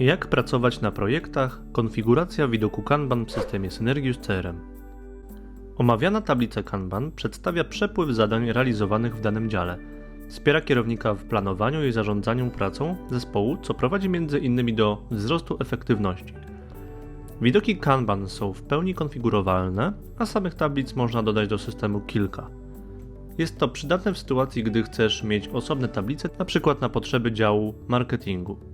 Jak pracować na projektach? Konfiguracja widoku Kanban w systemie Synergius CRM. Omawiana tablica Kanban przedstawia przepływ zadań realizowanych w danym dziale. Wspiera kierownika w planowaniu i zarządzaniu pracą zespołu, co prowadzi innymi do wzrostu efektywności. Widoki Kanban są w pełni konfigurowalne, a samych tablic można dodać do systemu kilka. Jest to przydatne w sytuacji, gdy chcesz mieć osobne tablice, np. na potrzeby działu marketingu.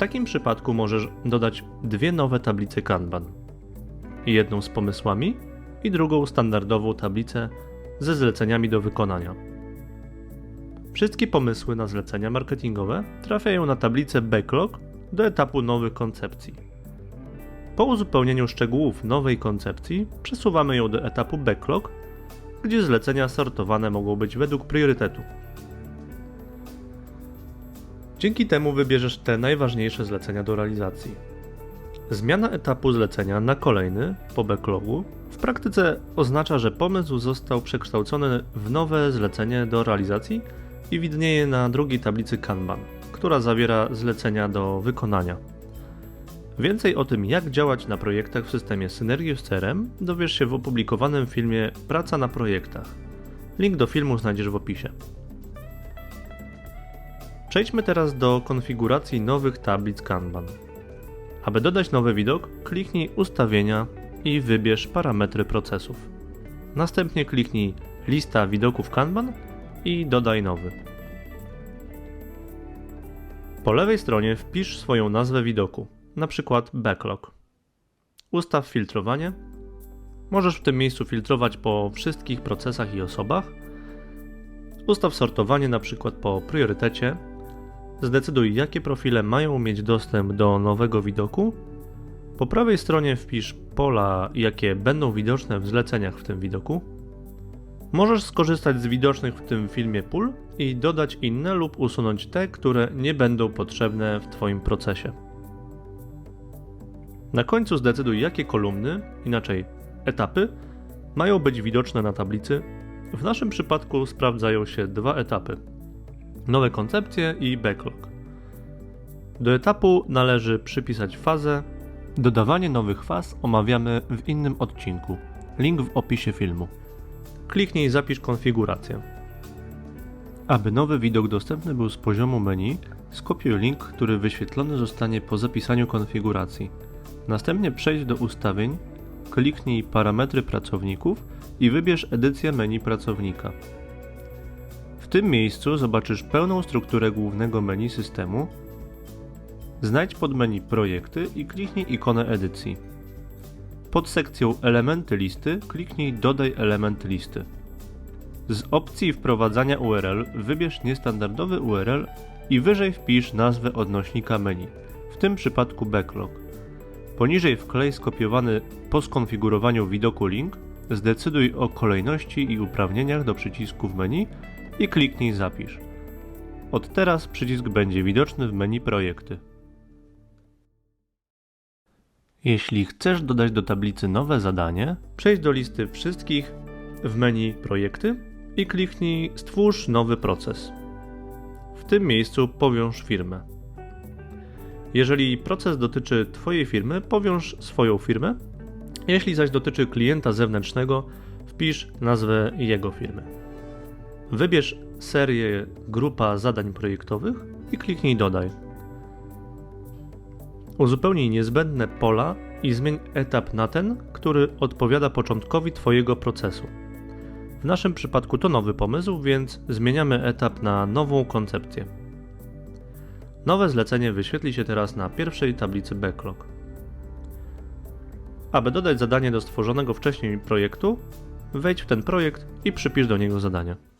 Takim przypadku możesz dodać dwie nowe tablice Kanban. Jedną z pomysłami i drugą standardową tablicę ze zleceniami do wykonania. Wszystkie pomysły na zlecenia marketingowe trafiają na tablicę Backlog do etapu nowych koncepcji. Po uzupełnieniu szczegółów nowej koncepcji przesuwamy ją do etapu Backlog, gdzie zlecenia sortowane mogą być według priorytetu. Dzięki temu wybierzesz te najważniejsze zlecenia do realizacji. Zmiana etapu zlecenia na kolejny po backlogu w praktyce oznacza, że pomysł został przekształcony w nowe zlecenie do realizacji i widnieje na drugiej tablicy Kanban, która zawiera zlecenia do wykonania. Więcej o tym, jak działać na projektach w systemie Synergius CRM, dowiesz się w opublikowanym filmie Praca na projektach. Link do filmu znajdziesz w opisie. Przejdźmy teraz do konfiguracji nowych tablic Kanban. Aby dodać nowy widok, kliknij Ustawienia i wybierz parametry procesów. Następnie kliknij Lista widoków Kanban i dodaj nowy. Po lewej stronie wpisz swoją nazwę widoku, na przykład Backlog. Ustaw filtrowanie. Możesz w tym miejscu filtrować po wszystkich procesach i osobach. Ustaw sortowanie przykład po priorytecie. Zdecyduj, jakie profile mają mieć dostęp do nowego widoku. Po prawej stronie wpisz pola, jakie będą widoczne w zleceniach w tym widoku. Możesz skorzystać z widocznych w tym filmie pól i dodać inne lub usunąć te, które nie będą potrzebne w Twoim procesie. Na końcu zdecyduj, jakie kolumny, inaczej etapy, mają być widoczne na tablicy. W naszym przypadku sprawdzają się dwa etapy: nowe koncepcje i backlog. Do etapu należy przypisać fazę. Dodawanie nowych faz omawiamy w innym odcinku. Link w opisie filmu. Kliknij Zapisz konfigurację. Aby nowy widok dostępny był z poziomu menu, skopiuj link, który wyświetlony zostanie po zapisaniu konfiguracji. Następnie przejdź do ustawień, kliknij Parametry pracowników i wybierz edycję menu pracownika. Tym miejscu zobaczysz pełną strukturę głównego menu systemu. Znajdź pod menu Projekty i kliknij ikonę edycji. Pod sekcją Elementy listy kliknij Dodaj element listy. Z opcji wprowadzania URL wybierz niestandardowy URL i wyżej wpisz nazwę odnośnika menu, w tym przypadku backlog. Poniżej wklej skopiowany po skonfigurowaniu widoku link, zdecyduj o kolejności i uprawnieniach do przycisków menu i kliknij Zapisz. Od teraz przycisk będzie widoczny w menu Projekty. Jeśli chcesz dodać do tablicy nowe zadanie, przejdź do listy wszystkich w menu Projekty i kliknij Stwórz nowy proces. W tym miejscu powiąż firmę. Jeżeli proces dotyczy Twojej firmy, powiąż swoją firmę. Jeśli zaś dotyczy klienta zewnętrznego, wpisz nazwę jego firmy. Wybierz serię grupa zadań projektowych i kliknij Dodaj. Uzupełnij niezbędne pola i zmień etap na ten, który odpowiada początkowi Twojego procesu. W naszym przypadku to nowy pomysł, więc zmieniamy etap na nową koncepcję. Nowe zlecenie wyświetli się teraz na pierwszej tablicy Backlog. Aby dodać zadanie do stworzonego wcześniej projektu, wejdź w ten projekt i przypisz do niego zadanie.